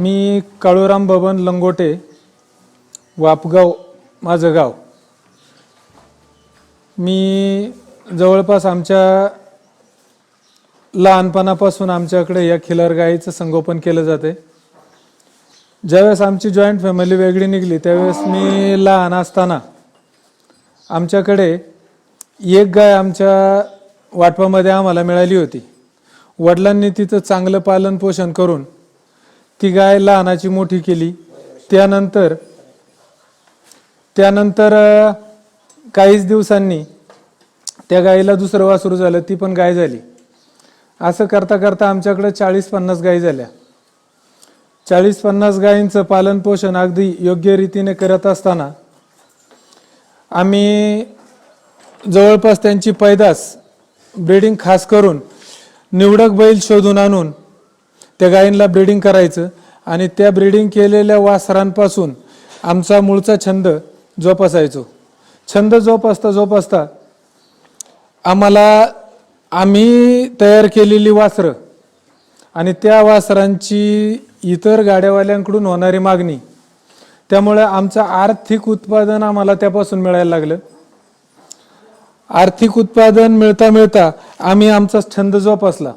मी काळूराम बबन लंगोटे वापगाव माझं गाव. मी जवळपास आमच्या लहानपणापासून आमच्याकडे या खिलर गाईचं संगोपन केलं जाते. ज्यावेळेस आमची जॉईंट फॅमिली वेगळी निघली त्यावेळेस मी लहान असताना आमच्याकडे एक गाय आमच्या वाटपामध्ये आम्हाला मिळाली होती. वडिलांनी तिचं चांगलं पालन पोषण करून ती गाय लहानाची मोठी केली. त्यानंतर त्यानंतर काहीच दिवसांनी त्या गायीला दुसरं वासरू झालं ती पण गाय झाली. असं करता करता आमच्याकडे चाळीस पन्नास गायी झाल्या. चाळीस पन्नास गायींचं पालन पोषण अगदी योग्य रीतीने करत असताना आम्ही जवळपास त्यांची पैदास ब्रीडिंग खास करून निवडक बैल शोधून आणून त्या गायींना ब्रीडिंग करायचं आणि त्या ब्रीडिंग केलेल्या वासरांपासून आमचा मूळचा छंद जोपासायचो. छंद जोपासता जोपासता आम्हाला आम्ही तयार केलेली वासरं आणि त्या वासरांची इतर गाड्यावाल्यांकडून होणारी मागणी त्यामुळे आमचं आर्थिक उत्पादन आम्हाला त्यापासून मिळायला लागलं. आर्थिक उत्पादन मिळता मिळता आम्ही आमचा छंद जोपासला.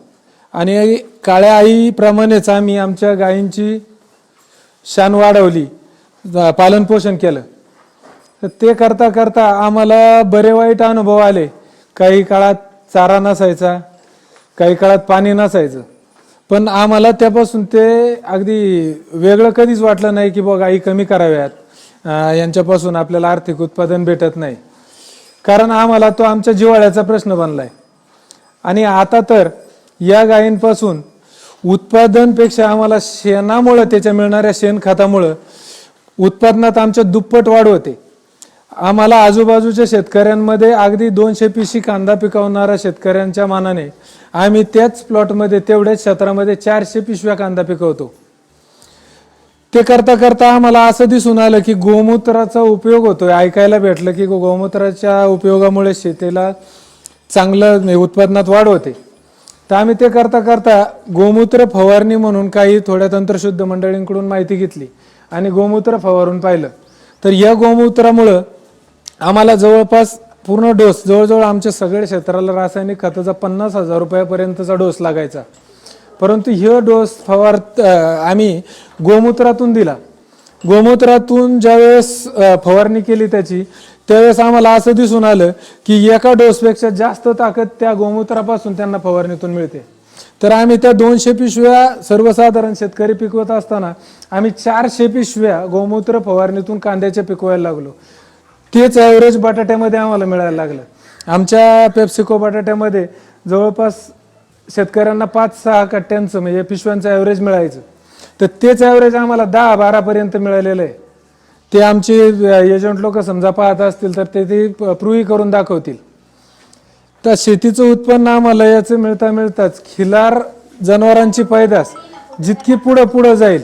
आणि काळ्या आईप्रमाणेच आम्ही आमच्या गायींची शान वाढवली. पालनपोषण केलं. तर ते करता करता आम्हाला बरे वाईट अनुभव आले. काही काळात चारा नसायचा काही काळात पाणी नसायचं. पण आम्हाला त्यापासून ते अगदी वेगळं कधीच वाटलं नाही की बघ गाई कमी कराव्यात. यांच्यापासून आपल्याला आर्थिक उत्पादन भेटत नाही. कारण आम्हाला तो आमच्या जिवाळ्याचा प्रश्न बनलाय. आणि आता तर या गायींपासून उत्पादनपेक्षा आम्हाला शेणामुळं त्याच्या मिळणाऱ्या शेणखतामुळं उत्पादनात आमच्या दुप्पट वाढ होते. आम्हाला आजूबाजूच्या शेतकऱ्यांमध्ये अगदी दोनशे पिशी कांदा पिकवणाऱ्या शेतकऱ्यांच्या मानाने आम्ही त्याच प्लॉटमध्ये तेवढ्याच क्षेत्रामध्ये चारशे पिशव्या कांदा पिकवतो. ते करता करता आम्हाला असं दिसून आलं की गोमूत्राचा उपयोग होतोय. ऐकायला भेटलं की गोमूत्राच्या उपयोगामुळे शेतीला चांगलं उत्पादनात वाढ होते. तर आम्ही ते करता करता गोमूत्र फवारणी म्हणून काही थोड्या तंत्रशुद्ध मंडळींकडून माहिती घेतली आणि गोमूत्र फवारून पाहिलं. तर या गोमूत्रामुळं आम्हाला जवळपास पूर्ण डोस जवळजवळ आमच्या सगळ्या क्षेत्राला रासायनिक खताचा पन्नास हजार रुपयापर्यंतचा डोस लागायचा. परंतु हे डोस फवार आम्ही गोमूत्रातून दिला. गोमूत्रातून ज्यावेळेस फवारणी केली त्याची त्यावेळेस आम्हाला असं दिसून आलं की एका डोसपेक्षा जास्त ताकद त्या गोमूत्रापासून त्यांना फवारणीतून मिळते. तर आम्ही त्या दोनशे पिशव्या सर्वसाधारण शेतकरी पिकवत असताना आम्ही चारशे पिशव्या गोमूत्र फवारणीतून कांद्याच्या पिकवायला लागलो. तेच ॲव्हरेज बटाट्यामध्ये आम्हाला मिळायला लागलं. आमच्या पेप्सिको बटाट्यामध्ये जवळपास शेतकऱ्यांना पाच सहा कट्ट्यांचं म्हणजे पिशव्यांचं ॲव्हरेज मिळायचं. तर तेच ॲव्हरेज आम्हाला दहा बारापर्यंत मिळालेलं आहे. ते आमचे एजंट लोक समजा पाहत असतील तर ते ते प्रूव्ही करून दाखवतील. तर शेतीचं उत्पन्न आम्हाला याचं मिळता मिळताच खिलार जनावरांची पैदास जितकी पुढं पुढं जाईल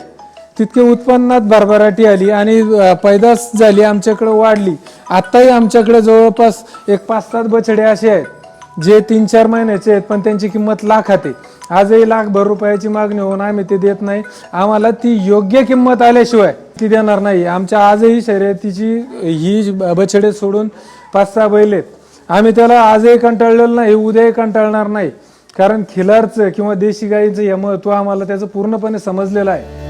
तितके उत्पन्नात भरभराटी आली आणि पैदास झाली आमच्याकडे वाढली. आत्ताही आमच्याकडे जवळपास एक पाच सात बछडे असे आहेत जे तीन चार महिन्याचे आहेत पण त्यांची किंमत लाखात आहे. आजही लाखभर रुपयाची मागणी होऊन आम्ही ते देत नाही. आम्हाला ती योग्य किंमत आल्याशिवाय ती देणार नाही. आमच्या आजही शर्यतीची ही बछडे सोडून पाच सहा बैल आहेत. आम्ही त्याला आजही कंटाळलेलं नाही उद्याही कंटाळणार नाही. कारण खिलारचं किंवा देशी गाईचं हे महत्त्व आम्हाला त्याचं पूर्णपणे समजलेलं आहे.